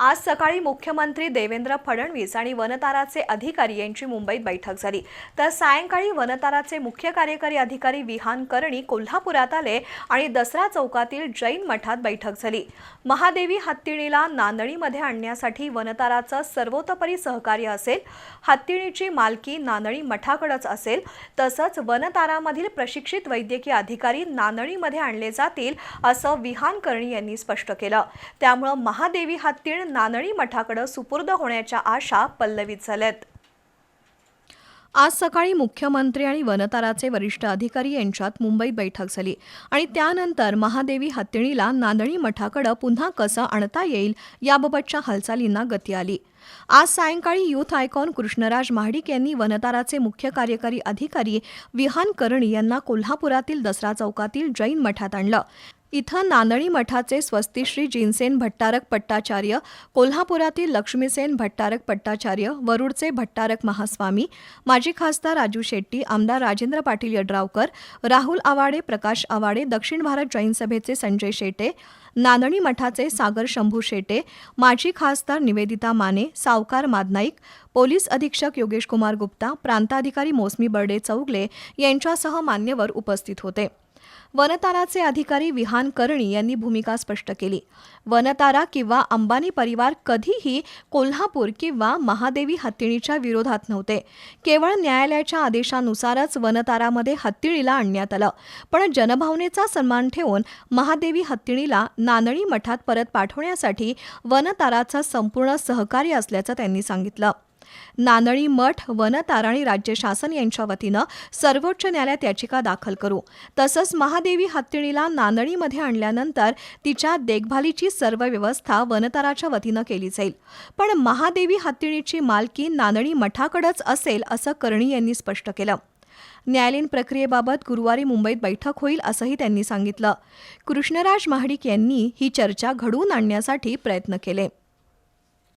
आज सकाळी मुख्यमंत्री देवेंद्र फडणवीस आणि वनताराचे अधिकारी यांची मुंबईत बैठक झाली. तर सायंकाळी वनताराचे मुख्य कार्यकारी अधिकारी विहान करणी कोल्हापुरात आले आणि दसरा चौकातील जैन मठात बैठक झाली. महादेवी हत्तीणीला नांदणीमध्ये आणण्यासाठी वनताराचं सर्वोतोपरी सहकार्य असेल हत्तीणीची मालकी नांदणी मठाकडंच असेल तसंच वनतारामधील प्रशिक्षित वैद्यकीय अधिकारी नांदणीमध्ये आणले जातील असं विहान करणी यांनी स्पष्ट केलं. त्यामुळं महादेवी हत्तीण नानळी मठाकडे सुपूर्द होण्याच्या आशा पल्लवित झाल्यात. आज सकाळी मुख्यमंत्री आणि वनताराचे वरिष्ठ अधिकारी यांच्यात मुंबईत बैठक झाली आणि त्यानंतर महादेवी हत्तीणीला नांदणी मठाकडं पुन्हा कसं आणता येईल याबाबतच्या हालचालींना गती आली. आज सायंकाळी युथ आयकॉन कृष्णराज महाडिक यांनी वनताराचे मुख्य कार्यकारी अधिकारी विहान करणी यांना कोल्हापुरातील दसरा चौकातील जैन मठात आणलं. इथं नांदणी मठाचे स्वस्तिश्री जिनसेन भट्टारक पट्टाचार्य कोल्हापुरातील लक्ष्मीसेन भट्टारक पट्टाचार्य वरुडचे भट्टारक महास्वामी माजी खासदार राजू शेट्टी आमदार राजेंद्र पाटील यड्रावकर राहुल आवाडे प्रकाश आवाडे दक्षिण भारत जैन सभेचे संजय शेटे नांदणी मठाचे सागर शंभू शेटे माजी खासदार निवेदिता माने सावकार मादनाईक पोलीस अधीक्षक योगेश कुमार गुप्ता प्रांताधिकारी मोसमी बर्डे चौगले यांच्यासह मान्यवर उपस्थित होते. वनताराचे अधिकारी विहान करणी यांनी भूमिका स्पष्ट केली. वनतारा किंवा अंबानी परिवार कधीही कोल्हापूर किंवा महादेवी हत्तीणीच्या विरोधात नव्हते. केवळ न्यायालयाच्या आदेशानुसारच वनतारामध्ये हत्तीणीला आणण्यात आलं. पण जनभावनेचा सन्मान ठेवून महादेवी हत्तीणीला नानळी मठात परत पाठवण्यासाठी वनताराचं संपूर्ण सहकार्य असल्याचं त्यांनी सांगितलं. नानळी मठ वनतारा आणि राज्य शासन यांच्या वतीनं सर्वोच्च न्यायालयात याचिका दाखल करू. तसंच महादेवी हत्तीणीला नानळीमध्ये आणल्यानंतर तिच्या देखभालीची सर्व व्यवस्था वनताराच्या वतीनं केली जाईल. पण महादेवी हत्तीणीची मालकी नानळी मठाकडंच असेल असं करणी यांनी स्पष्ट केलं. न्यायालयीन प्रक्रियेबाबत गुरुवारी मुंबईत बैठक होईल असंही त्यांनी सांगितलं. कृष्णराज महाडिक यांनी ही चर्चा घडवून आणण्यासाठी प्रयत्न केले.